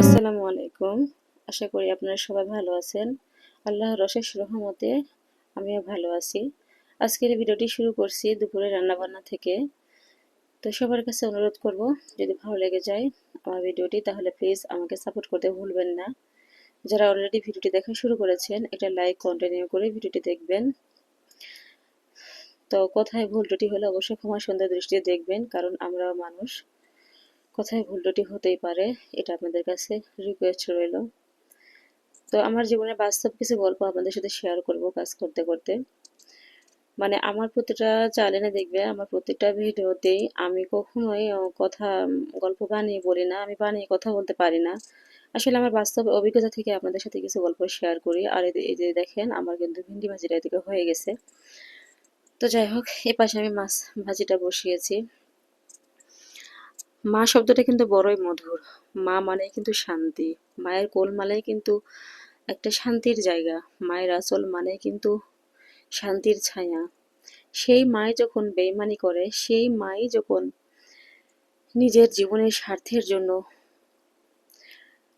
আসসালামু আলাইকুম। আশা করি আপনারা সবাই ভালো আছেন। আল্লাহর অশেষ রহমতে আমিও ভালো আছি। আজকের ভিডিওটি শুরু করছি দুপুরে রান্নাবান্না থেকে। তো সবার কাছে অনুরোধ করব, যদি ভালো লেগে যায় আমার ভিডিওটি, তাহলে প্লিজ আমাকে সাপোর্ট করতে ভুলবেন না। যারা অলরেডি ভিডিওটি দেখা শুরু করেছেন এটা লাইক কন্টিনিউ করে ভিডিওটি দেখবেন। তো কোথায় ভুল ত্রুটি হলে অবশ্যই ক্ষমা সুন্দর দৃষ্টিতে দেখবেন, কারণ আমরাও মানুষ। কোথায় ভুল ত্রুটি হতেই পারে, এটা আপনাদের কাছে রিকোয়েস্ট রইল। তো আমার জীবনের বাস্তব কিছু গল্প আপনাদের সাথে শেয়ার করব কাজ করতে করতে। মানে আমার প্রতিটা চ্যানেলে দেখবে, আমার প্রত্যেকটা ভিডিওতেই আমি কখনোই কথা গল্প বানিয়ে বলি না, আমি বানিয়ে কথা বলতে পারি না। আসলে আমার বাস্তব অভিজ্ঞতা থেকে আপনাদের সাথে কিছু গল্প শেয়ার করি। আর এই যে দেখেন, আমার কিন্তু ভিন্ডি ভাজিটা এদিকে হয়ে গেছে। তো যাই হোক এ পাশে আমি মাছ ভাজিটা বসিয়েছি। মা শব্দটা কিন্তু বড়ই মধুর। মা মানে কিন্তু শান্তি। মায়ের কোল মানে কিন্তু একটা শান্তির জায়গা। মায়ের আচল মানে কিন্তু শান্তির ছায়া। সেই মাই যখন বেইমানি করে, সেই মাই যখন নিজের জীবনের স্বার্থের জন্য,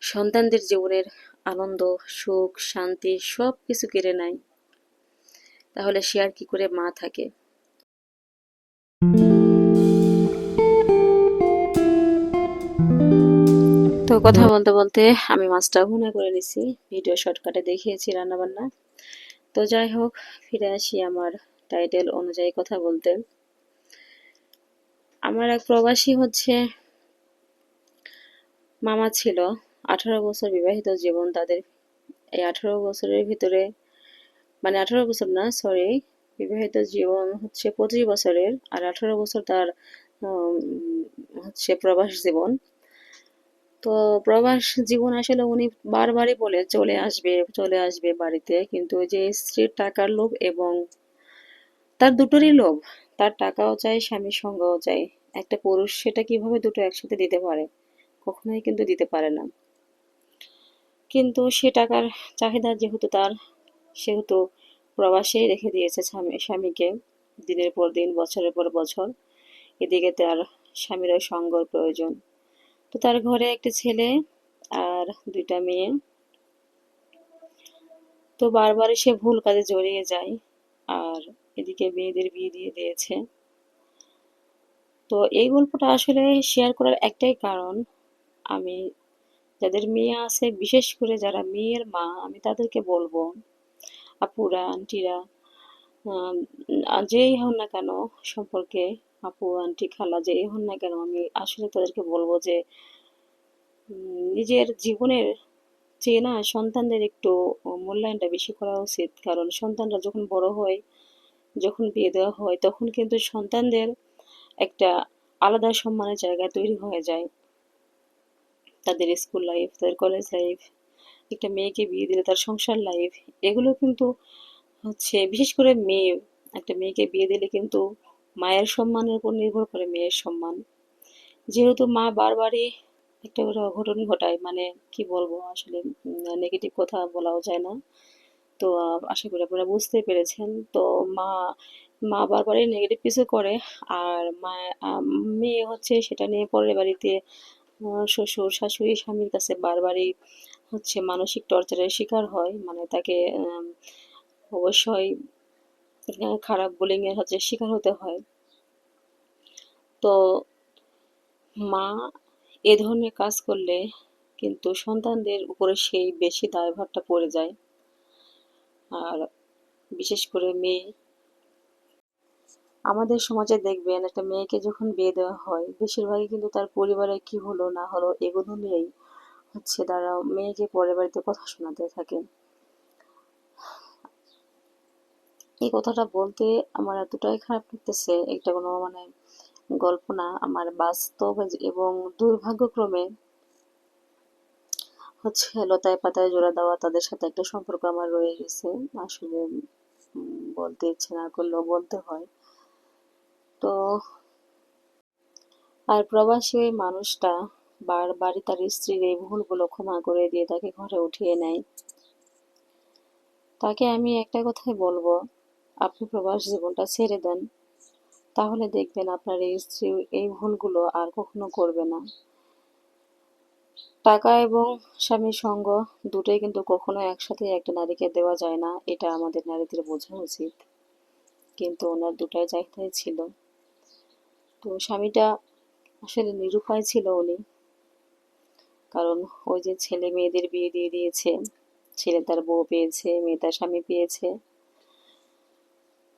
সন্তানদের জীবনের আনন্দ, সুখ, শান্তি সব কিছু কেড়ে নেয় তাহলে সে আর কি করে মা থাকে? তো কথা বলতে বলতে আমি মাছটা ভুনা করে নিছি ভিডিও শর্টকাটে দেখিয়েছি রান্নাবান্না। তো যাই হোক ফিরে আসি আমার টাইটেল অনুযায়ী কথা বলতে। আমার এক প্রবাসী হচ্ছে মামা ছিল আঠারো বছর বিবাহিত জীবন তাদের। এই আঠারো বছরের ভিতরে মানে আঠারো বছর না সরি বিবাহিত জীবন হচ্ছে পঁচিশ বছরের, আর আঠারো বছর তার হচ্ছে প্রবাস জীবন। তো প্রবাস জীবন আসলে উনি বারবারই বলে, চলে আসবে চলে আসবে বাড়িতে, কিন্তু যে স্ত্রীর টাকার লোভ এবং তার দুটোরই লোভ, তার টাকাও চাই, স্বামীর সঙ্গও চাই। একটা পুরুষ সেটা কীভাবে দুটো একসাথে দিতে পারে? কখনোই কিন্তু দিতে পারে না। কিন্তু সে টাকার চাহিদা যেহেতু তার সেহেতু প্রবাসেই রেখে দিয়েছে স্বামীকে দিনের পর দিন, বছরের পর বছর। এদিকে তার স্বামীরও সঙ্গর প্রয়োজন। তো তার ঘরে একটি ছেলে আর দুইটা মেয়ে। তো বারবার সে ভুল কাজে জড়িয়ে যায় আর এদিকে মেয়েদের বিয়ে দিয়ে দিয়েছে। তো এই গল্পটা আসলে শেয়ার করার একটাই কারণ, আমি যাদের মেয়ে আছে, বিশেষ করে যারা মেয়ের মা, আমি তাদেরকে বলব আপুরা, আন্টিরা যেই হন না কেন সম্পর্কে আপু, আন্টি, খালা, যেই হন না কেন আমি আসলে তাদেরকে বলব যে নিজের জীবনের চেয়ে না সন্তানদের একটু মূল্যায়নটা বেশি করা উচিত। কারণ সন্তানরা যখন বড় হয়, যখন বিয়ে দেওয়া হয়, তখন কিন্তু সন্তানদের একটা আলাদা সম্মানের জায়গা তৈরি হয়ে যায়। তাদের স্কুল লাইফ, তাদের কলেজ লাইফ একটা মেয়েকে বিয়ে দিলে তার সংসার লাইফ এগুলো কিন্তু হচ্ছে, বিশেষ করে মেয়ে, একটা মেয়েকে বিয়ে দিলে কিন্তু মায়ের সম্মানের উপর নির্ভর করে মেয়ের সম্মান। যেহেতু মা বারবারই একটা করে অঘটন ঘটায় মানে কি বলব, আসলে নেগেটিভ কথা বলাও যায় না। তো আশা করি আপনারা বুঝতে পেরেছেন। তো মা মা বারবারই নেগেটিভ কিছু করে, আর মা মেয়ে হচ্ছে সেটা নিয়ে পরের বাড়িতে শ্বশুর, শাশুড়ি, স্বামীর কাছে বারবারই হচ্ছে মানসিক টর্চারের শিকার হয় মানে তাকে অবশ্যই খারাপ বোলিংয়ের হচ্ছে শিকার হতে হয়। তো মা এ ধরনের কাজ করলে কিন্তু সন্তানদের উপরে সেই বেশি দায়ভারটা পড়ে যায়। আর বিশেষ করে মেয়ে। আমাদের সমাজে দেখবেন একটা মেয়েকে যখন বিয়ে দেওয়া হয়, বেশিরভাগই কিন্তু তার পরিবারে কি হলো না হলো এগুলো নিয়েই হচ্ছে তারা মেয়েকে পরের বাড়িতে কথা শোনাতে থাকে। এই কথাটা বলতে আমার এতটাই খারাপ লাগতেছে এটা কোনো মানে গল্প না, আমার বাস্তব এবং দুর্ভাগ্যক্রমে হচ্ছে লতায় পাতায় জোড়া দেওয়া তাদের সাথে একটা সম্পর্ক আমার রয়ে গেছে। আসলে বলতে ইচ্ছে না করলেও বলতে হয়। তো, আর প্রবাসী মানুষটা বারবারই তার স্ত্রীর এই ভুলগুলো ক্ষমা করে দিয়ে তাকে ঘরে উঠিয়ে নেয়। তাকে আমি একটা কথাই বলব, আপনি প্রবাস জীবনটা ছেড়ে দেন। তাহলে দেখবেন আপনার এই স্ত্রী এই ভুলগুলো আর কখনো করবে না। টাকা এবং স্বামীর সঙ্গ দুটোই কিন্তু কখনো একসাথে একটা নারীকে দেওয়া যায় না, এটা আমাদের নারীদের বোঝা উচিত। কিন্তু ওনার দুটাই চাহিদাই ছিল। তো স্বামীটা আসলে নিরুপায় ছিল উনি। কারণ ওই যে ছেলে মেয়েদের বিয়ে দিয়ে দিয়েছে, ছেলে তার বউ পেয়েছে, মেয়ে তার স্বামী পেয়েছে।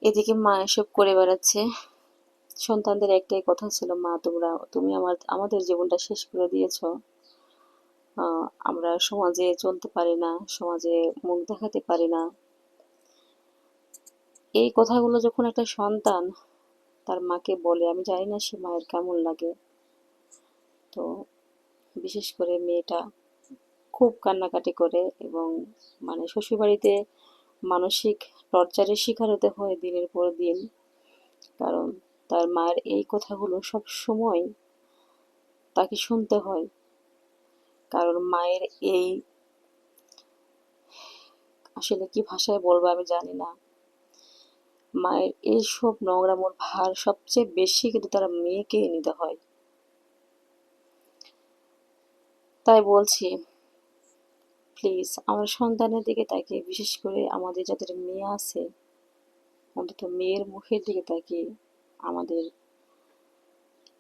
এদিকে মা এসব করে বেড়াচ্ছে। সন্তানদের একটাই কথা ছিল, মা, তোমরা, তুমি আমার, আমাদের জীবনটা শেষ করে দিয়েছ। আমরা সমাজে চলতে পারি না, সমাজে মুখ দেখাতে পারি না। এই কথাগুলো যখন একটা সন্তান তার মাকে বলে, আমি জানি না সে মায়ের কেমন লাগে। তো বিশেষ করে মেয়েটা খুব কান্নাকাটি করে এবং মানে শ্বশুরবাড়িতে মানসিক টর্চারের শিকার হতে হয় দিনের পর দিন। কারণ তার মায়ের এই কথাগুলো সব সময় তাকে শুনতে হয়। কারণ মায়ের এই আসলে কি ভাষায় বলব আমি জানি না। মায়ের এই সব নোংরামোর ভার সবচেয়ে বেশি কিন্তু তারা মেয়েকে নিতে হয়। তাই বলছি প্লিজ আমার সন্তানের দিকে তাকে বিশেষ করে আমাদের যাদের মেয়ে আছে, অন্তত মেয়ের মুখের দিকে তাকে আমাদের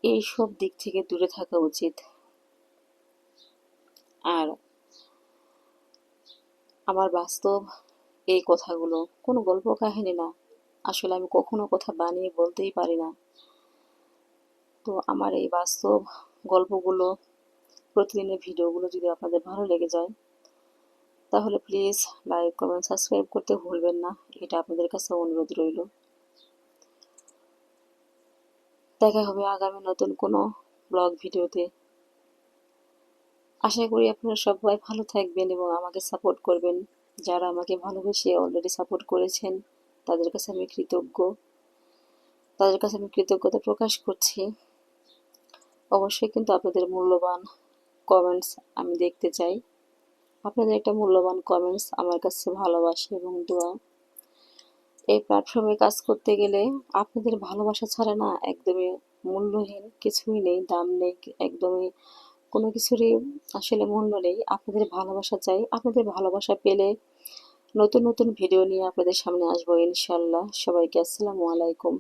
এই সব দিক থেকে দূরে থাকা উচিত। আর আমার বাস্তব এই কথাগুলো কোনো গল্প কাহিনী না। আসলে আমি কখনো কথা বানিয়ে বলতেই পারি না। তো আমার এই বাস্তব গল্পগুলো প্রতিদিনের ভিডিওগুলো যদি আপনাদের ভালো লেগে যায়, তাহলে প্লিজ লাইক কমেন্ট সাবস্ক্রাইব করতে ভুলবেন না। এটা আপনাদের কাছে অনুরোধ রইল। দেখা হবে আগামী নতুন কোনো ব্লগ ভিডিওতে। আশা করি আপনারা সবাই ভালো থাকবেন এবং আমাকে সাপোর্ট করবেন। যারা আমাকে ভালোবেসে অলরেডি সাপোর্ট করেছেন, তাদের কাছে আমি কৃতজ্ঞ। তাদের কাছে আমি কৃতজ্ঞতা প্রকাশ করছি। অবশ্যই কিন্তু আপনাদের মূল্যবান কমেন্টস আমি দেখতে চাই। আপনাদের একটা মূল্যবান কমেন্টস আমার কাছে ভালোবাসে এবং দোয়া। এই প্ল্যাটফর্মে কাজ করতে গেলে আপনাদের ভালোবাসা ছাড়া না একদমই মূল্যহীন কিছুই নেই, দাম নেই, একদমই কোনো কিছুরই আসলে মূল্য নেই। আপনাদের ভালোবাসা চাই। আপনাদের ভালোবাসা পেলে নতুন নতুন ভিডিও নিয়ে আপনাদের সামনে আসব ইনশাল্লাহ সবাইকে আসসালামু আলাইকুম।